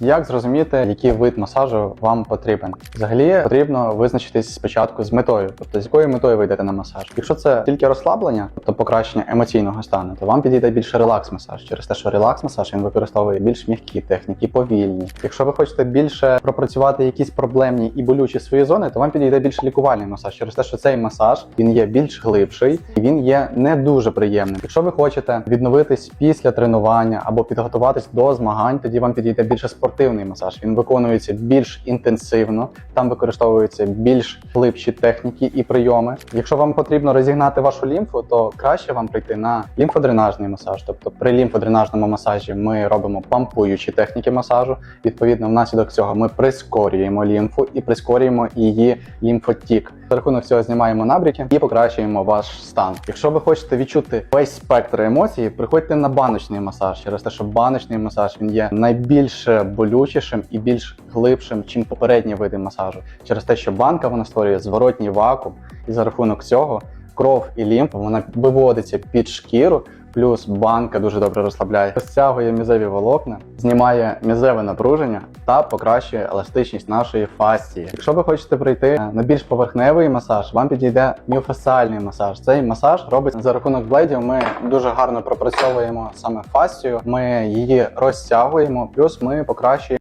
Як зрозуміти, який вид масажу вам потрібен? Взагалі потрібно визначитись спочатку з метою, тобто з якою метою ви йдете на масаж. Якщо це тільки розслаблення, тобто покращення емоційного стану, то вам підійде більше релакс-масаж. Через те, що релакс-масаж він використовує більш м'які техніки, повільні. Якщо ви хочете більше пропрацювати якісь проблемні і болючі свої зони, то вам підійде більш лікувальний масаж. Через те, що цей масаж він є більш глибший він є не дуже приємним. Якщо ви хочете відновитись після тренування або підготуватись до змагань, тоді вам підійде більше спортивний масаж. Він виконується більш інтенсивно, там використовуються більш глибші техніки і прийоми. Якщо вам потрібно розігнати вашу лімфу, то краще вам прийти на лімфодренажний масаж. Тобто при лімфодренажному масажі ми робимо пампуючі техніки масажу. Відповідно, внаслідок цього ми прискорюємо лімфу і прискорюємо її лімфотік. За рахунок цього знімаємо набріки і покращуємо ваш стан. Якщо ви хочете відчути весь спектр емоцій, приходьте на баночний масаж через те, що баночний масаж він є найбільш болючішим і більш глибшим, чим попередні види масажу. Через те, що банка вона створює зворотній вакуум, і за рахунок цього кров і лімфа вона виводиться під шкіру. Плюс банка дуже добре розслабляє, розтягує мізеві волокна, знімає мізеве напруження та покращує еластичність нашої фасції. Якщо ви хочете прийти на більш поверхневий масаж, вам підійде міофасціальний масаж. Цей масаж робиться за рахунок блейдів. Ми дуже гарно пропрацьовуємо саме фасцію, ми її розтягуємо, плюс ми покращуємо.